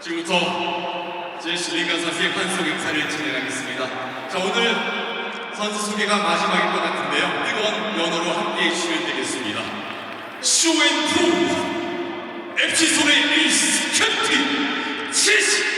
지금부터 제실리가 사수의 환송 행사를 진행하겠습니다. 자, 오늘 선수 소개가 마지막일 것 같은데요. 이건 연어로 함께 해주시면 되겠습니다. 쇼앤프 FC 소리 1스케트 70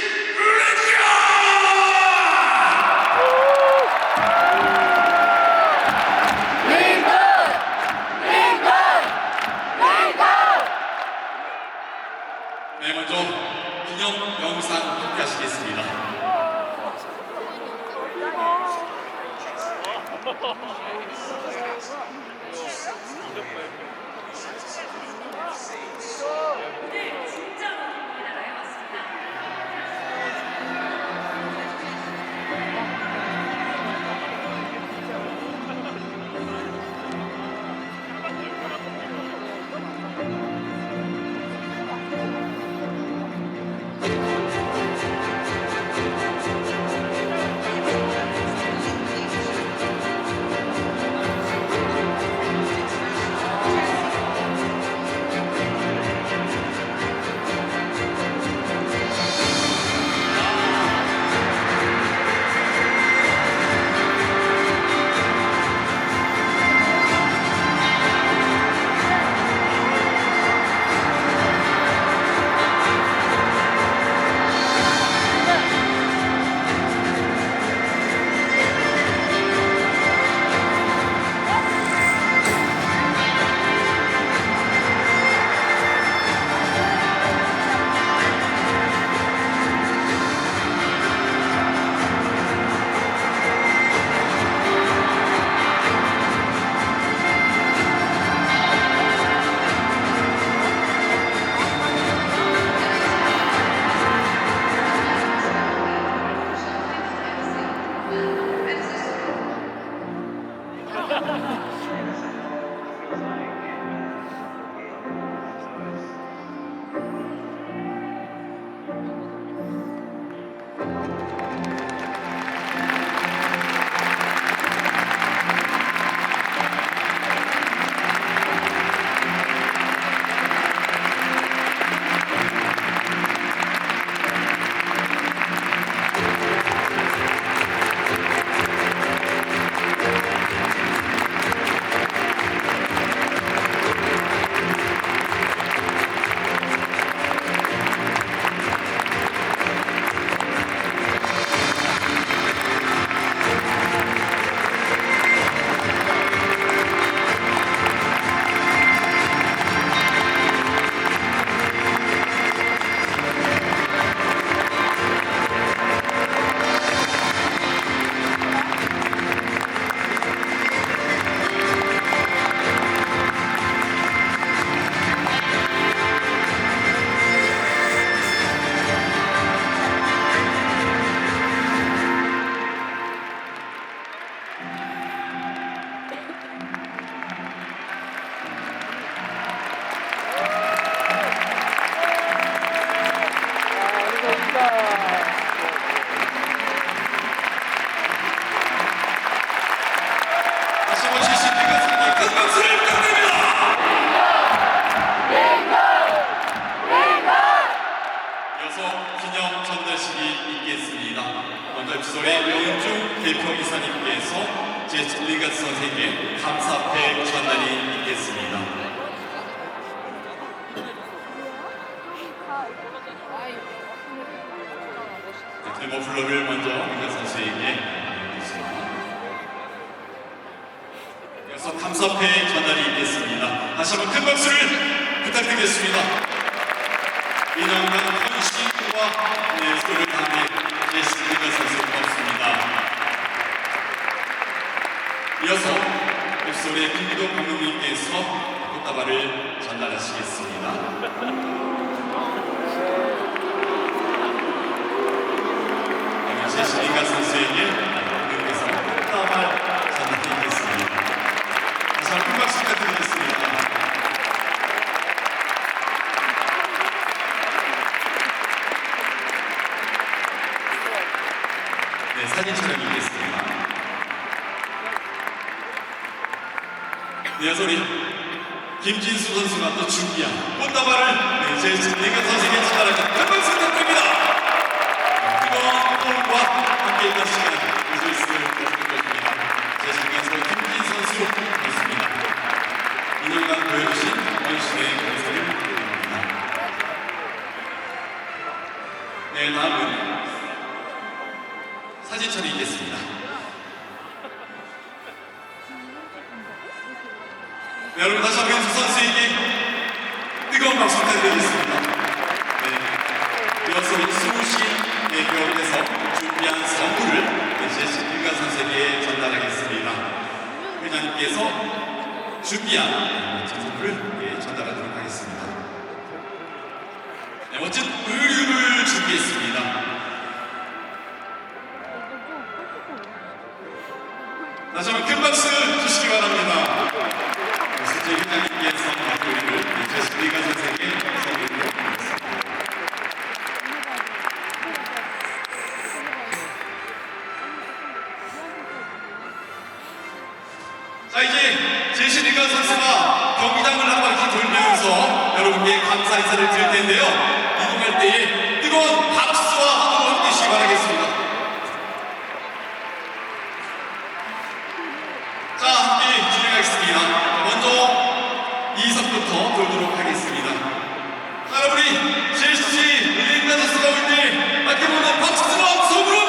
감사패 전달이 있겠습니다. 데모플러를 먼저 링건 선수에게. 이어서 감사패 전달이 있겠습니다. 다시 한번 큰 박수를 부탁드리겠습니다. 이정만 헌신과 예술을 담은 제시리가 선수 고맙습니다. 이어서 엽솔의 김기동 감독님께서 꽃다발을 전달하시겠습니다. 제시리가 선수에게 감독님께서 꽃다발 전달드리겠습니다. 다시 한번 큰 박수 부탁드리겠습니다. 예선이 김진수 선수가 또 준비한 꽃다발을 네, 제 내가 선생님 전달합니다. 큰 박수 부탁드립니다. 뜨거운 과 함께 있던 시간 누수 있음을 부탁드립니다. 제 장에서 김진수 선수로 있습니다. 2년간 보여주신 원신의 감사를 드립니다. 네, 다음은 사진 처리있겠습니다 러분 다시 한번 두 선수에게 뜨거운 박수 부탁드리겠습니다. 네. 이어서 이수시의 교원에서 준비한 선물을 네, 제시 일가 선수에게 전달하겠습니다. 회장님께서 준비한 선물을 예, 전달하도록 하겠습니다. 네, 멋진 의류를 준비했습니다. 다시 한번 큰 박수 주시기 바랍니다. 자 이제 제시리가 선수가 경기장을 한 바퀴 돌면서 여러분께 감사 인사를 드릴 텐데요. 이동할 때에 뜨거운 박수와 함으로 함께 주시기 바라겠습니다. 자 함께 진행하겠습니다. 먼저 이석부터 돌도록 하겠습니다. 자 여러분이 제시 리가 선수가 올때 함께 보는 박수와 소으로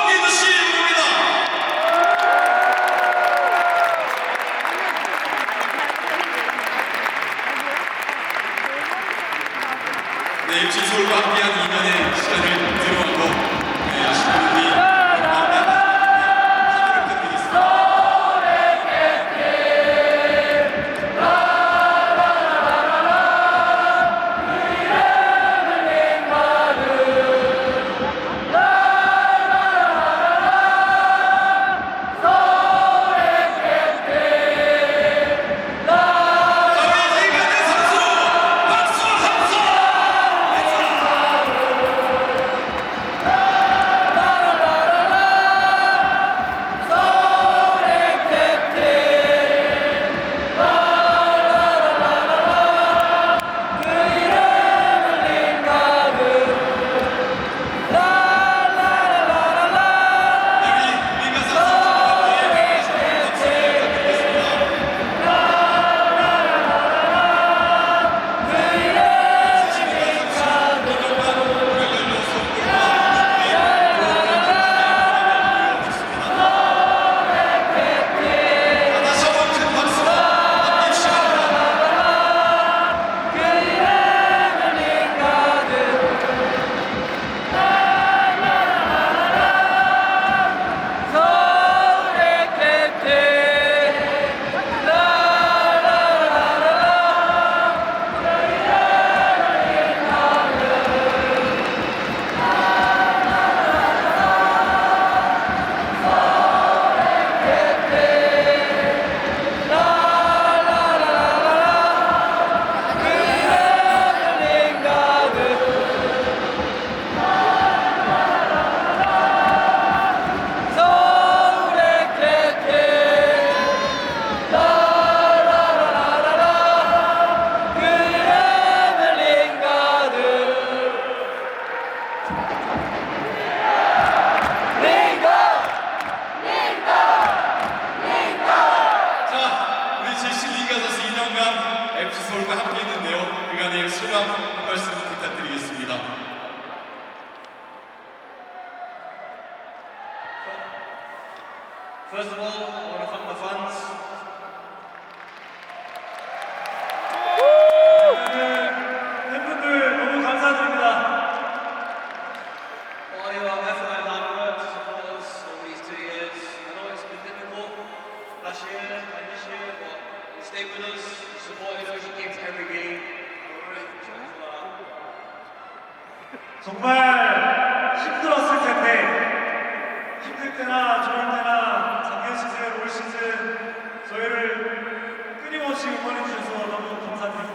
정말 힘들었을 텐데 힘들 때나 좋을 때나 작년 시즌, 올 시즌 저희를 끊임없이 응원해 주셔서 너무 감사드립니다.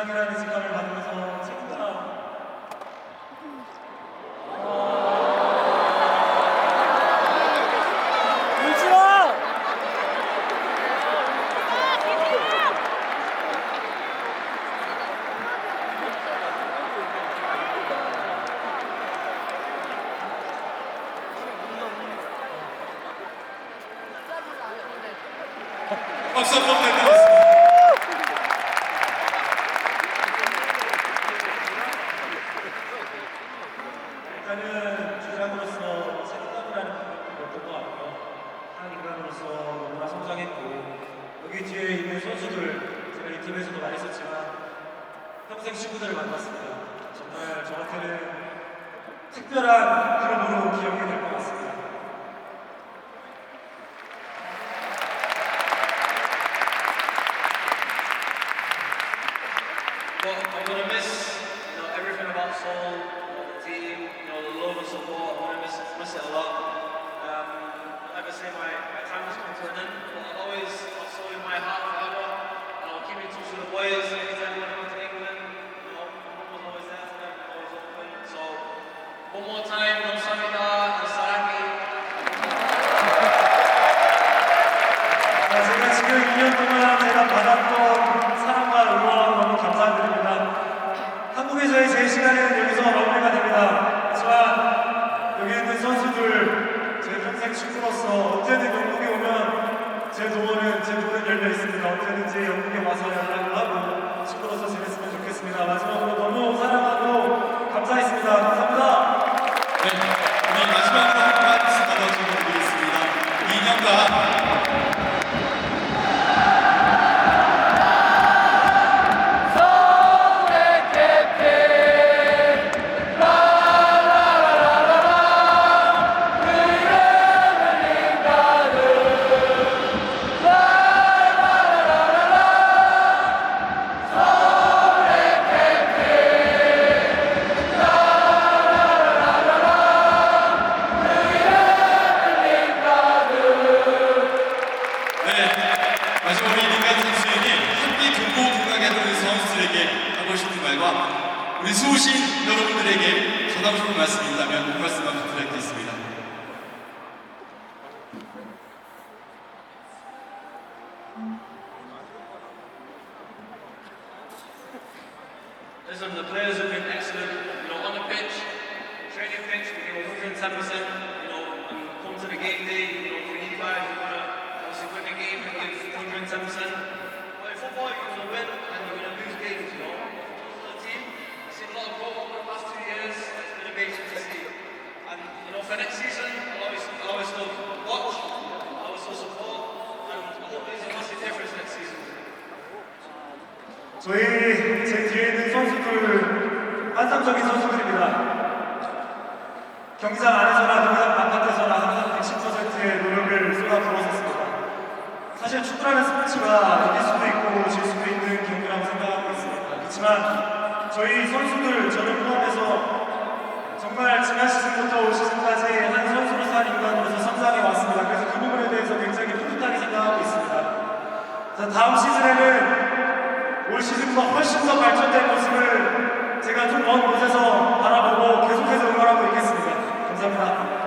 이상이라는 직감을 받으면서 친구가 박수 한번 갈까요? 지금 2년 동안 제가 받았던 사랑과 응원 너무 감사드립니다. 한국에서의 제 시간에는 여기서 마무리가 됩니다. 하지만 여기 있는 선수들, 제 평생 축구로서 언제든 영국에 오면 제 도어는, 제 문은 열려 있습니다. 언제든지 영국에 와서 연락을 하고 축구로서 지냈으면 좋겠습니다. 마지막으로 너무 사랑하고 감사했습니다. 우리 수호신 여러분들에게 전하고 싶은 말씀이 있다면 그 말씀만 부탁드리겠습니다. Listen, the players have been excellent. You know, on the pitch, training pitch, we give 110%. You know, and come to the game day, you know, for you guys, you're gonna obviously win the game and give 110%. But 환상적인 선수들입니다. 경기장 안에서나 경기장 바깥에서나 항상 110%의 노력을 쏟아부었었습니다. 사실 축구라는 스포츠가 이길 수도 있고 질 수도 있는 경기라고 생각하고 있습니다. 그렇지만 저희 선수들 저를 포함해서 정말 지난 시즌부터 올 시즌까지 한 선수로서 한 인간으로서 성장해 왔습니다. 그래서 그 부분에 대해서 굉장히 뿌듯하게 생각하고 있습니다. 자, 다음 시즌에는 올 시즌보다 훨씬 더 발전된 모습을 제가 좀 먼 곳에서 바라보고 계속해서 응원하고 있겠습니다. 감사합니다.